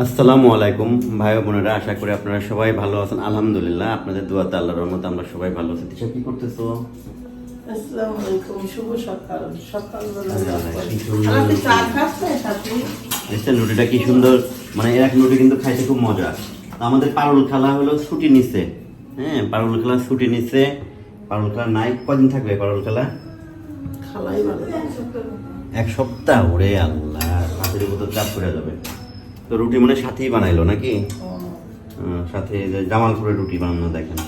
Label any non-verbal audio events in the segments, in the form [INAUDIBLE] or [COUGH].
আসসালামু আলাইকুম ভাই বোনেরা আশা করি আপনারা সবাই ভালো আছেন। আলহামদুলিল্লাহ আপনাদের দোয়াতে আল্লাহর রহমতে আমরা সবাই ভালো আছি। তিশা কি করতেছো? আসসালামু আলাইকুম শুভ সকাল। সকালবেলা কি সুন্দর। রুটিটা কি মানে এরকম রুটি কিন্তু খাইতে খুব মজা। আমাদের পারুল খালা হলো ছুটি নিছে। হ্যাঁ পারুল খালা ছুটি নিছে। পারুল খালা নাই কদিন থাকবে পারুল খালা? খালাই ভালো। এক সপ্তাহ ওরে আল্লাহ হাতের উপর চাপ করে যাবে। তো রুটি মানে সাথেই বানাইলো নাকি? সাথে যে জামালপুরের রুটি বানানো দেখেন।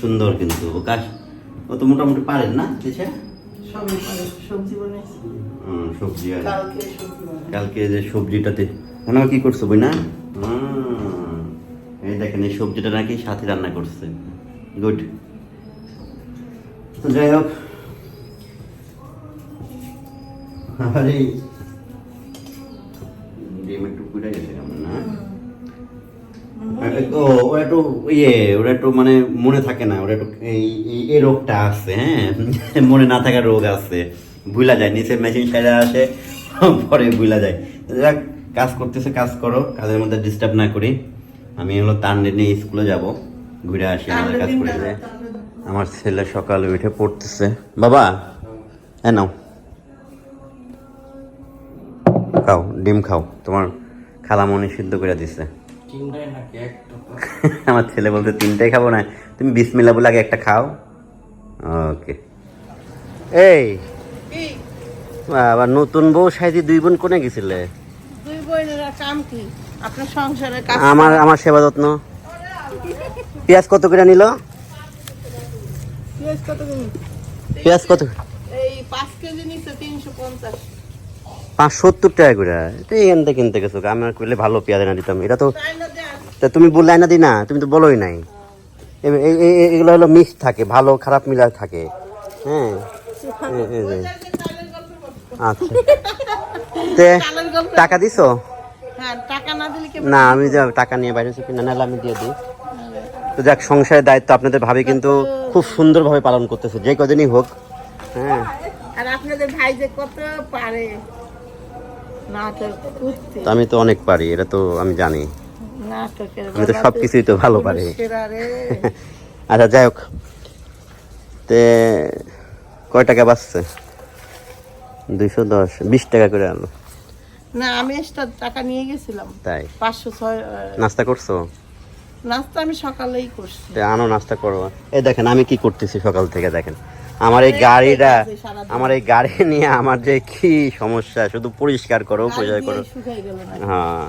সুন্দর কিন্তু ও কাজ। ও তো মোটামুটি পারেন না সবজি আর কালকে যে সবজিটাতে কেন কি করছ বই না এই দেখেন এই সবজিটা নাকি সাথে রান্না করছে। গুড যাই হোক। আরে ও ওরা একটু ইয়ে ওরা একটু মানে মনে থাকে না ওরা একটু এই রোগটা আছে হ্যাঁ? মনে না থাকার রোগ আছে। ভুলা যায় নিচে মেশিন সাইডে আসে পরে ভুলা যায়। যাক কাজ করতেছে কাজ করো কাজের মধ্যে ডিস্টার্ব না করি। আমি হলো তান্ডে নিয়ে স্কুলে যাব ঘুরে আসি আমাদের কাজ করে যায় আমার ছেলে সকালে উঠে পড়তেছে। বাবা হ্যাঁ নাও। খাও ডিম খাও তোমার খালামণি সিদ্ধ করে দিছে। [LAUGHS] আমার ছেলে বলতে তিনটাই খাব না তুমি বিসমিল্লা বলে আগে একটা খাও। ওকে এই আবার নতুন বউ সাইজি দুই বোন কোনে গেছিলে? দুই বোনের কাম কি? আপনার সংসারে কাজ আমার আমার সেবা যত্ন। পেঁয়াজ কত করে নিল? পেঁয়াজ কত পেঁয়াজ কত? এই পাঁচ কেজি নিচ্ছে তিনশো পঞ্চাশ। পাঁচ সত্তর টাকা করে। এটা এখান থেকে কিনতে গেছো আমার করলে ভালো পেঁয়াজ না দিতাম। এটা তো তাই না তা তুমি বললে না দি না, তুমি তো বলোই নাই। এগুলো হলো মিক্স থাকে, ভালো, খারাপ মিলা থাকে। হ্যাঁ। আচ্ছা। তে, টাকা দিছো? না কি না আমি টাকা নিয়ে বাইরে থেকে কিনে নাহলে আমি দিয়ে দিই। তো যাক, সংসারের দায়িত্ব আপনাদের ভাবে কিন্তু খুব সুন্দরভাবে পালন করতেছে, যে কদিনই হোক। হ্যাঁ। আর আপনাদের ভাই যে কত পারে? আমি তো অনেক পারি এটা তো আমি জানি। আমি তো সব কিছুই তো ভালো পারি। [LAUGHS] আচ্ছা যাই হোক। তে কয় টাকা বাঁচছে? দুইশো দশ বিশ টাকা করে আনো না আমি এক্সট্রা টাকা নিয়ে গেছিলাম। তাই? পাঁচশো ছয় নাস্তা করছ? নাস্তা আমি সকালেই করছি। আনো নাস্তা করো। এই দেখেন আমি কি করতেছি সকাল থেকে দেখেন। আমার এই গাড়িটা আমার এই গাড়ি নিয়ে আমার যে কি সমস্যা শুধু পরিষ্কার করো পরিষ্কার করো। হ্যাঁ।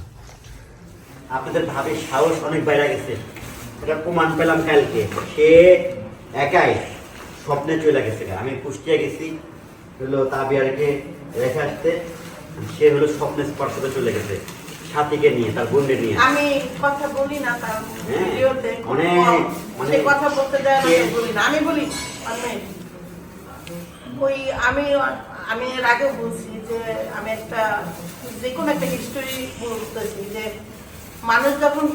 আপনাদের ভাবে সাহস অনেক বাইরে গেছে। এটা প্রমাণ পেলাম কালকে। সে একাই স্বপ্নে চলে গেছে আমি কুষ্টিয়া গেছি হলো তাবিয়ারকে রেখে আসতে। সে হলো স্বপ্নে স্পর্শতে চলে গেছে সাথীকে নিয়ে তার বোনকে নিয়ে। আমি কথা বলি না তার হ্যাঁ, ভিডিওতে। অনেক, মানে- সে কথা বলতে দেয় না আমি বলি না আমি বলি আমি ওই আমি আমি এর আগে বলছি যে আমি একটা যে কোনো একটা হিস্টোরি বলতেছি যে মানুষ যখন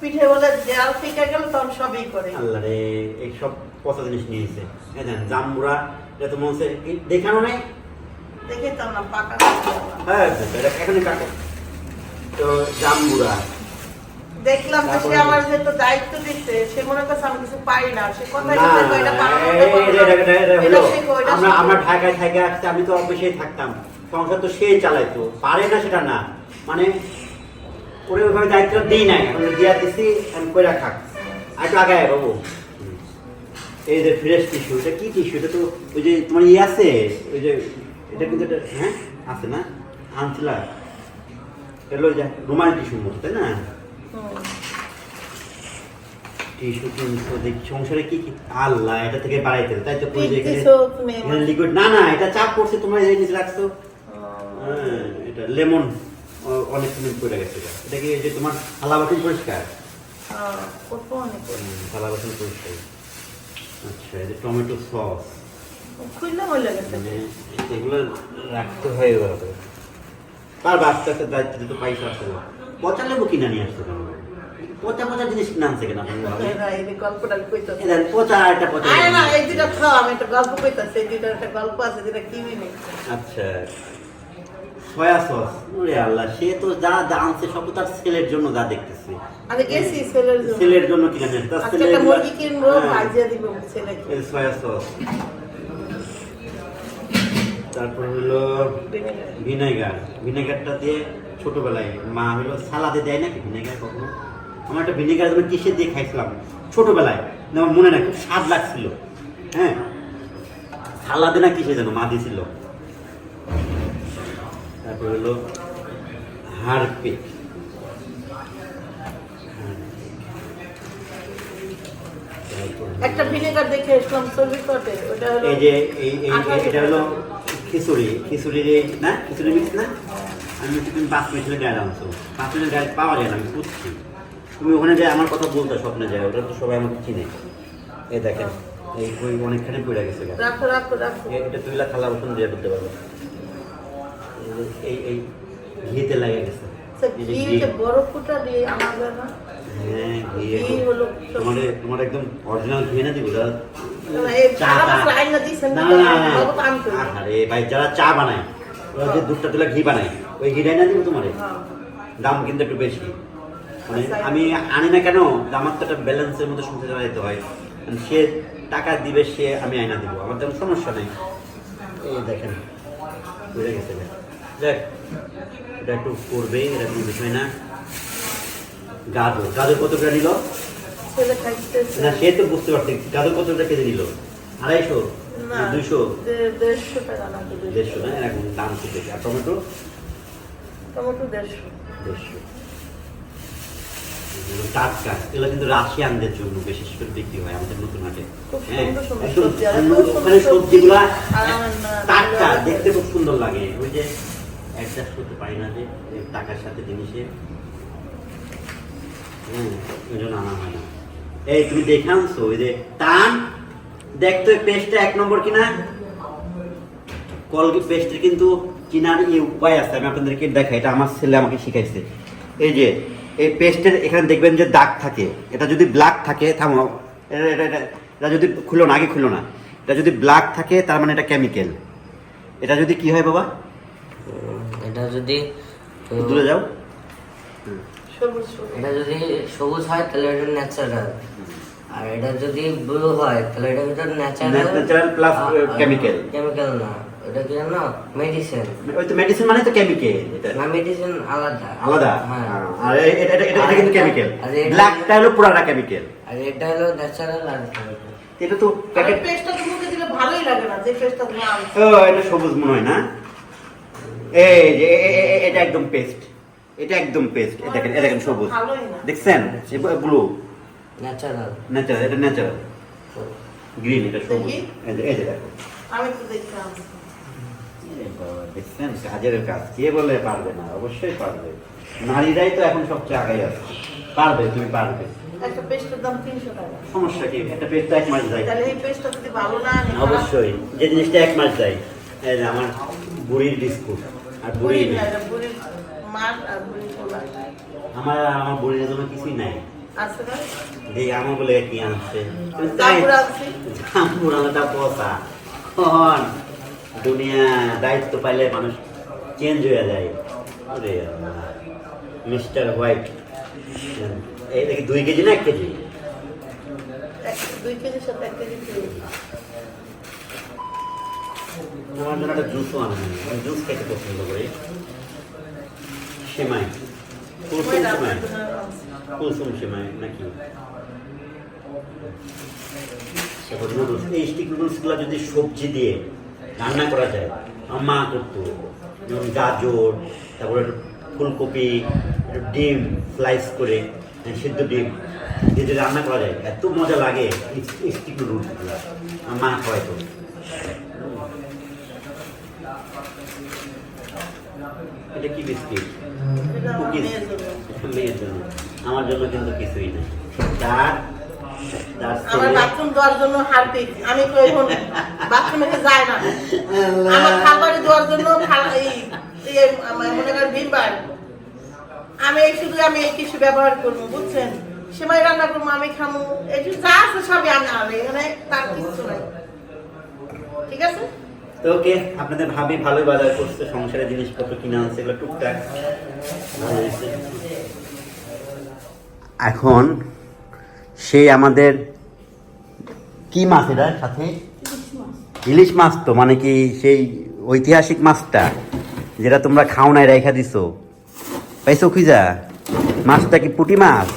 পিঠে বলে দেয়াল থেকে গেল তখন সবই করে। আল্লাহ রে এই সব পচা জিনিস নিয়েছে। দেন জাম্বুরা এটা তো মনে হচ্ছে দেখানো নাই? দেখে তো না পাকা। হ্যাঁ এটা এখনই কাটো। তো জাম্বুরা দেখলাম যে সে আমার যেহেতু দায়িত্ব দিচ্ছে সে মনে করছে আমি কিছু পারি না। সে এটা পারব এটা- এটা- এটা- এটা না। এটা এটা আমরা আমরা ঢাকায় থেকে আসতে আমি তো অফিসেই থাকতাম। সংসার তো সে চালাইতো। পারে না সেটা না। মানে ওরে ওইভাবে দায়িত্ব দিই নাই। এখন দিয়া দিছি আমি কইরা খাক। আর একটু আগায় বাবু এই যে ফ্রেশ টিস্যু এটা কি টিস্যু এটা তো ওই যে তোমার ইয়ে আছে? ওই যে এটা কিন্তু এটা হ্যাঁ? আছে না? আনছিলা এগুলো যে রুমাল টিস্যুর মতো তাই না। দেখি সংসারে কি কি? আল্লাহ এটা থেকে বাড়াইতে তাই তো লিকুইড না না এটা চাপ পড়ছে তোমরা এই জিনিস রাখছো। হ্যাঁ, এটা লেমন অনেক দিন পড়ে গেছে এটা। এটা কি যে তোমার থালা বাসন পরিষ্কার? হ্যাঁ, থালা বাসন পরিষ্কার। আচ্ছা এই যে টমেটো সস। মানে এগুলো রাখতে হয় এভাবে। তার দায়িত্ব আসতে পচা লেবু কিনে নিয়ে আসতে কেন? পচা পচা জিনিস আনছে কেন পচা একটা পচা না, এই দুটা খাও, আমি একটা গল্প কইতাছি, এই দুটার একটা গল্প আছে, যেটা নেই। আচ্ছা সয়া সস। ওরে আল্লাহ সে তো যা যা আনছে সব তার ছেলের জন্য যা দেখতেছে। আমি গেছি ছেলের জন্য। ছেলের জন্য কিনে নেন তার ছেলে একটা মুরগি কিনবো হ্যাঁ, দিব ছেলেকে। Soya sauce. তারপর হলো ভিনেগার। ভিনেগারটা দিয়ে ছোটবেলায় মা হলো সালাদে দেয় নাকি? ভিনেগার কখনো? আমার একটা ভিনেগার আমি কিসে দিয়ে খাইছিলাম? ছোটবেলায়। আমার মনে নাই খুব স্বাদ লাগছিল। হ্যাঁ? সালাদে না কিসে যেন মা দিছিল? তারপর হলো হারপে একটা ভিনেগার দেখে এসলাম কটে ওটা হলো এই যে এই এটা হলো খিচুড়ি। খিচুড়ি না? খিচুড়ি মিক্স না? আমি তুমি পাঁচ গায়ে আনছো পাঁচ মিনিটের গায়ে পাওয়া যায় না আমি বুঝছি। তুমি ওখানে যে আমার কথা বলতে স্বপ্নে যায় ওটা তো সবাই আমাকে চিনে। এ দেখেন এই ওই অনেকখানি পড়ে গেছে গা। রাখো রাখো রাখো। এ- এটা তুইলা খালা ওখানে দিয়ে করতে পারবে। এই এই ঘিতে লাগে গেছে। হ্যাঁ তোমার একদম অরিজিনাল ঘি না দিব আরে ভাই যারা চা বানায় ওরা যে দুধটা তুলে ঘি বানায় ওই ঘিটাই না দিব তোমার? হ্যাঁ। দাম কিন্তু একটু বেশি। মানে। আমি আনি না কেন আমার তো একটা ব্যালেন্সের মধ্যে সংসার চালাতে হয়। সে টাকা দিবে সে আমি আয়না দিব। আমার তেমন সমস্যা নেই। এই দেখেন বুঝে গেছে দেখ এটা একটু করবেই এটা কোনো বিষয় না। গাজর গাজর কত করে নিল? না সে তো বুঝতে পারছি গাজর কত করে কেজি নিল? আড়াইশো না দুইশো? দেড়শো না দেড়শো না? এখন দাম খুব বেশি। আর টমেটো? টমেটো দেড়শো। দেড়শো। টাটকা এগুলো কিন্তু রাশিয়ানদের জন্য বিশেষ করে বিক্রি হয় আমাদের নতুন হাটে। হ্যাঁ, ওখানে সবজিগুলা টাটকা দেখতে খুব সুন্দর লাগে। ওই যে অ্যাডজাস্ট করতে পারি না যে এই টাকার সাথে জিনিসে। ওই জন্য আনা হয় না। এই তুমি দেখে আনছো ওই যে টান দেখতো পেস্টটা এক নম্বর কিনা? কলগেট পেস্টের কিন্তু চিনার এই উপায় আছে আমি আপনাদেরকে দেখাই এটা আমার ছেলে আমাকে শিখাইছে। এই যে এই পেস্টের এখানে দেখবেন যে দাগ থাকে। এটা যদি ব্ল্যাক থাকে থামো। এটা এটা এটা- এটা যদি খুলো না আগে খুলো না। এটা যদি ব্ল্যাক থাকে তার মানে এটা কেমিক্যাল এটা যদি কি হয় বাবা? এটা যদি দূরে যাও। সবুজ সবুজ এটা যদি সবুজ হয় তাহলে এটা ন্যাচারাল আর এটা যদি ব্লু হয় তাহলে এটা ভিতর ন্যাচারাল প্লাস uh, কেমিক্যাল না। এটা কি জানো? মেডিসিন ওই তো মেডিসিন মানে তো কেমিক্যাল এটা। না মেডিসিন আলাদা। আলাদা? হ্যাঁ। আর এটা এটা এটা- এটা কিন্তু কেমিক্যাল আর এটা- ব্ল্যাকটা হলো পুরাটা কেমিক্যাল আর এটা হলো ন্যাচারাল আর এটা তো প্যাকেট পেস্টটা তো মুখে দিলে ভালোই লাগে না যে পেস্টটা তুমি আনছো ও এটা সবুজ মনে হয় না? এই যে এটা একদম পেস্ট এটা একদম পেস্ট দেখেন এই দেখেন সবুজ। ভালোই না। দেখছেন? ব্লু ন্যাচারাল ন্যাচারাল এটা ন্যাচারাল গ্রিন এটা সবুজ। এই যে দেখো। আমি তো বাবা, দেখছেন কাজের কাজ। কে বলে পারবে না? অবশ্যই পারবে। নারীরাই তো এখন সবচেয়ে আগে আছে। পারবে তুমি পারবে। একটা পেস্টের দাম তিনশো টাকা। সমস্যা কি? একটা পেস্ট এক মাস যায়। তাহলে এই পেস্টটা যদি ভালো না অবশ্যই। যে জিনিসটা এক মাস যায় আমার বুড়ির বিস্কুট আর বুড়ি বুড়ির আর আমার আমার বুড়ির জন্য কিছুই নাই। যে আমার বলে কি আনছে। জাম্বুরা আনছি। পচা। কখন? দুনিয়া দায়িত্ব পাইলে মানুষ চেঞ্জ হয়ে যায়। মিস্টার হোয়াইট এই দেখি দুই কেজি না এক কেজি? দুই কেজির সাথে এক কেজি আমার জন্য একটা জুসও আনা আমি জুস খেতে পছন্দ করি। সেমাই। কুলসুম সেমাই। কুলসুম সেমাই নাকি? এই স্টিক নুডলসগুলো যদি সবজি দিয়ে রান্না করা যায় আমার মা করতো যেমন গাজর তারপরে ফুলকপি ডিম স্লাইস করে হ্যাঁ, সিদ্ধ ডিম যদি রান্না করা যায় এত মজা লাগে স্টিক নুডলসগুলো আমার মা খাওয়াই তো এটা কি বিস্কিট? আমার মেয়ের জন্য। আমার জন্য কিন্তু কিছুই নেই। তার আমার বাথরুম দেওয়ার জন্য হারপিক আমি তো এখন বাথরুমে যায় না। আমার খাবারে দেওয়ার জন্য মনে করেন ভিমবার। আমি শুধু আমি এই কিছু ব্যবহার করব বুঝছেন? সেমাই রান্না করব আমি খামু। এই যা আছে সবই আমি এখানে তার কিছু নাই। ঠিক আছে? তো ওকে আপনাদের ভাবি ভালোই বাজার করছে সংসারের জিনিসপত্র কিনে আনছে এগুলো টুকটাক। ভালো হয়েছে। এখন সেই আমাদের কি মাছ এটা সাথে? ইলিশ মাছ তো মানে কি সেই ঐতিহাসিক মাছটা যেটা তোমরা খাও নাই রেখা দিছো? পাইছো খুঁজা? মাছটা কি পুটি মাছ?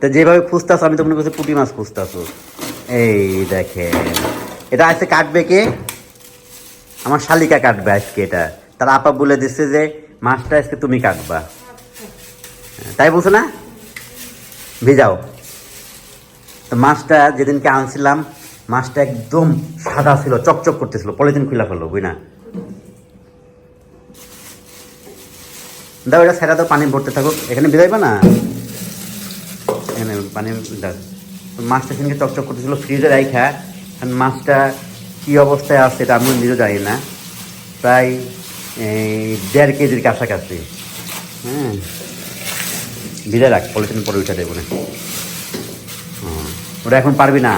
তা যেভাবে খুঁজতাছো আমি তো মনে করছি পুঁটি মাছ খুঁজতাছো। এই দেখেন। এটা আজকে কাটবে কে? আমার শালিকা কাটবে আজকে এটা। তার আপা বলে দিচ্ছে যে মাছটা আজকে তুমি কাটবা। তাই বলছো না? ভেজাও। তো মাছটা যেদিনকে আনছিলাম, মাছটা একদম সাদা ছিল, চকচক করতেছিল। পলিথিন খুলে ফেলল বুঝ না দাও, এটা সেটা তো পানি ভরতে থাকুক। এখানে বেরোইবে না? এখানে পানি দাও। মাছটা সেদিনকে চকচক করতেছিল, ফ্রিজে রাইখা। এখন মাছটা কী অবস্থায় আছে এটা আমি নিজেও জানি না। প্রায় দেড় কেজির কাছাকাছি। হ্যাঁ। ভিজে রাখ, পলিথিন পরে উঠে দেবো না ওটা এখন পারবি না।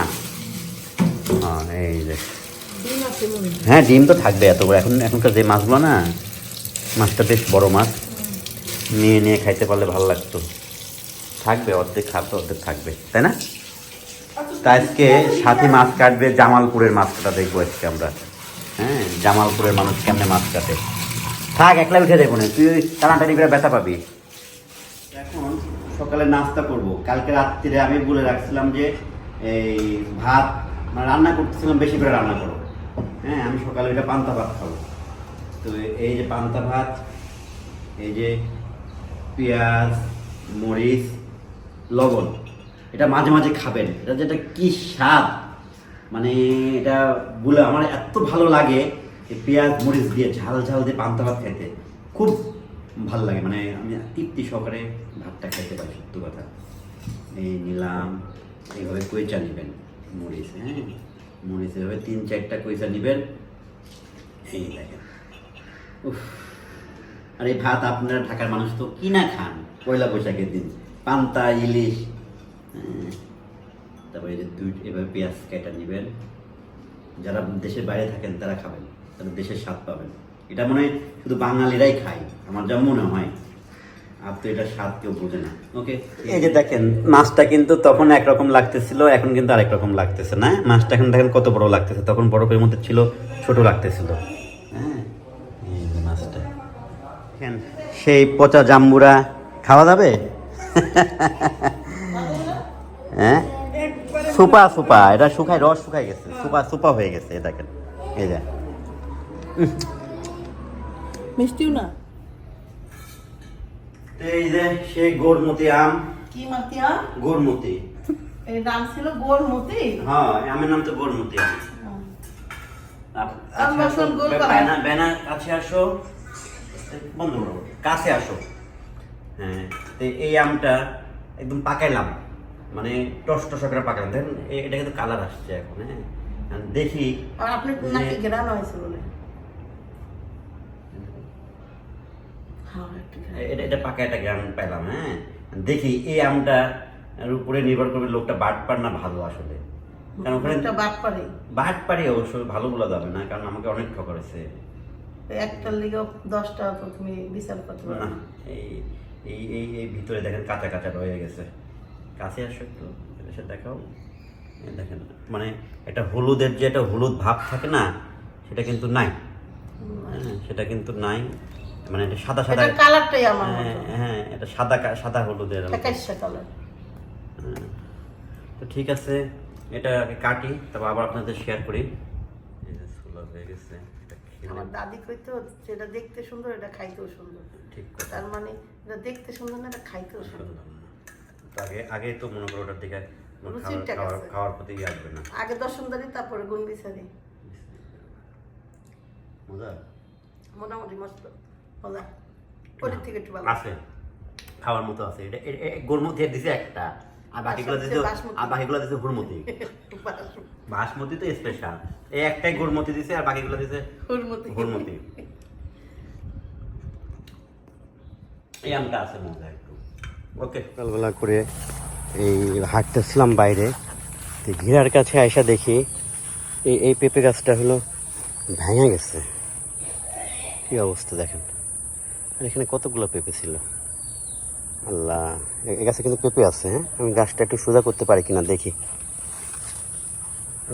এই যে। হ্যাঁ ডিম তো থাকবে এত বড় এখন, এখনকার যে মাছগুলো না, মাছটা বেশ বড় মাছ। নিয়ে নিয়ে খাইতে পারলে ভালো লাগতো। থাকবে, অর্ধেক খাতো অর্ধেক থাকবে, তাই না? তা আজকে সাথী মাছ কাটবে, জামালপুরের মাছ দেখব আজকে আমরা। হ্যাঁ জামালপুরের মানুষ কেমনে মাছ কাটে। থাক একলা উঠে দেখো না। তুই টানাটানি করে ব্যথা পাবি। সকালে নাস্তা করব। কালকে রাত্রিরে আমি বলে রাখছিলাম যে, এই ভাত মানে রান্না করতেছিলাম বেশি করে রান্না করো। হ্যাঁ আমি সকালে এটা পান্তা ভাত খাব। তো এই যে পান্তা ভাত, এই যে পেঁয়াজ, মরিচ, লবণ, এটা মাঝে মাঝে খাবেন। এটা যেটা কি স্বাদ! মানে এটা বলে আমার এত ভালো লাগে পেঁয়াজ, মরিচ দিয়ে ঝাল ঝাল দিয়ে পান্তা ভাত খেতে। খুব ভালো লাগে। মানে আমি তৃপ্তি সহকারে ভাতটা খাইতে পারি, সত্য কথা। এই নিলাম এইভাবে কইচা নেবেন, মরিচ হ্যাঁ? মরিচ এভাবে তিন চারটা কইচা নেবেন, এই দেখেন। উফ, আর এই ভাত আপনারা ঢাকার মানুষ তো কিনা খান? পয়লা বৈশাখের দিন, পান্তা, ইলিশ হ্যাঁ। তারপরে যে দুই, এভাবে পেঁয়াজ কেটে নেবেন। যারা দেশের বাইরে থাকেন, তারা খাবেন, তারা দেশের স্বাদ পাবেন। এটা মনে হয় শুধু বাঙালিরাই খায় আমার যা মনে হয়। আর তো এটা স্বাদ কেউ বোঝে না। ওকে এই যে দেখেন মাছটা কিন্তু তখন একরকম লাগতেছিল এখন কিন্তু আরেক রকম লাগতেছে না? মাছটা এখন দেখেন কত বড় লাগতেছে তখন বরফের মধ্যে ছিল ছোট লাগতেছিল। হ্যাঁ? মাছটা। দেখেন, সেই পচা জাম্বুরা খাওয়া যাবে? হ্যাঁ? সুপা সুপা এটা শুকায় রস শুকায় গেছে সুপা সুপা হয়ে গেছে দেখেন এই যে। মিষ্টিও না? এই যে সেই গোড়মতি আম। কি মাতিয়া গোড়মতি এর নাম ছিল গোল মতি হ্যাঁ আমের নাম তো গোড়মতি আম। কাছে আসো, আসো বন্ধ করো। কাছে আসো। হ্যাঁ এই আমটা একদম পাকাইলাম। মানে টস টস করে পাকালাম দেখেন এটা কিন্তু কালার আসছে এখন হ্যাঁ। দেখি আর আপনি নাকি গ্রান হয়েছে বলে হ্যাঁ একটু ঘ্রাণ। এ- এটা এটা পাকা একটা জ্ঞান পেলাম হ্যাঁ? দেখি এই আমটা উপরে নির্ভর করবে লোকটা বাট পার না ভালো আসলে। কারণ ওখানে একটা বাদ পারে বাট পারি অবশ্য ভালো বলা যাবে না কারণ আমাকে অনেক ঠকরেছে একটার লিগে দশটা তো তুমি বিচার করতে না এই এই এই এই ভিতরে দেখেন কাঁচা কাঁচা রয়ে গেছে। কাছে আসো একটু এসে দেখাও। দেখেন মানে একটা হলুদের যে একটা হলুদ ভাব থাকে না সেটা কিন্তু নাই। হ্যাঁ, সেটা কিন্তু নাই। মানে এটা সাদা সাদা এটা কালারটাই আমার হ্যাঁ হ্যাঁ এটা সাদা সাদা হলুদের। একাশটা কালার। হ্যাঁ। তো ঠিক আছে এটা আগে কাটি তারপর আবার আপনাদের শেয়ার করি। এই যে ছোলা হয়ে গেছে এটা আমার দাদি কইতো যেটা দেখতে সুন্দর এটা খাইতেও সুন্দর। ঠিক তার মানে এটা দেখতে সুন্দর না এটা খাইতেও সুন্দর আগে আগে তো মনে করো ওটার দিকে খাওয়ার- প্রতি ইয়ে আসবে না। আগে দর্শনদারি তারপরে গুণ বিচারি। মজা? মোটামুটি মস্ত। মজা ওদের থেকে একটু ভালো। আছে। খাওয়ার মতো আছে। এটা দিছে একটা। আর বাকিগুলো আর দিছে বাসমতি। আর বাকিগুলো দিছে হুরমতি [LAUGHS] বাসমতি। তো স্পেশাল এই একটাই গোলমতি দিছে আর বাকিগুলো দিছে হুরমতি হুরমতি এই আমটা আছে মজা একটু। ওকে। সকালবেলা করে এই হাঁটতেছিলাম বাইরে। তো ঘিরার কাছে আইসা দেখি এই এই পেঁপে গাছটা হলো ভেঙে গেছে। কি অবস্থা দেখেন। আর এখানে কতগুলো পেঁপে ছিল? আল্লাহ, এ- গাছে কিন্তু পেঁপে আছে হ্যাঁ? আমি গাছটা একটু সোজা করতে পারি কিনা দেখি।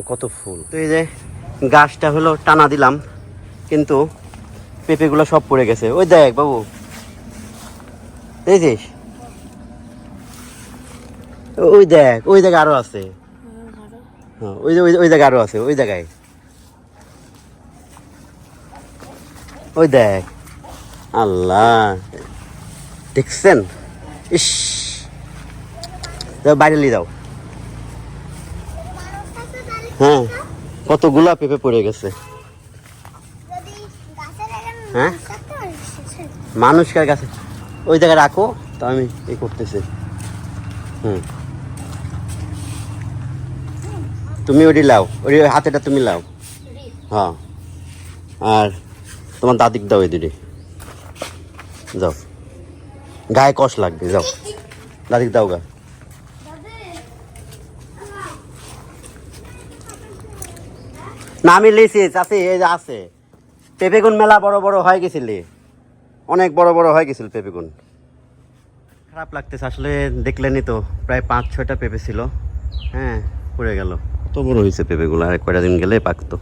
কত ফুল। তো এই যে গাছটা হলো টানা দিলাম, কিন্তু পেঁপেগুলো সব পড়ে গেছে। ওই দেখ বাবু, দেখছিস? ও- ওই দেখ, ওই জায়গায় আরও আছে। হ্যাঁ ওই যে- ওই ওই জায়গায় আরও আছে, ওই জায়গায় ওই দেখ আল্লাহ। দেখছেন? ইস। বাইরে নিয়ে যাও। হ্যাঁ কতগুলা পেঁপে পড়ে গেছে। হ্যাঁ? মানুষকার কাছে ওই জায়গায় রাখো তো আমি এ করতেছি। হুম। তুমি ওটি লাও ওই হাতেটা তুমি লাও। হ্যাঁ। আর তোমার দাদিক দাও এই দুটি যাও। গায়ে কষ লাগবে, যাও। দাদিক দাও গা। না আমি লিছি আছে এই আছে। পেঁপেগুন মেলা বড় বড় হয়ে গেছিলি। অনেক বড় বড় হয়ে গেছিল পেঁপেগুন। খারাপ লাগতেছে, আসলে দেখলেনই তো। প্রায় পাঁচ, ছয়টা পেঁপে ছিল। হ্যাঁ পড়ে গেল। কত বড় হয়েছে পেঁপেগুলো আর কয়টা দিন গেলে পাকতো?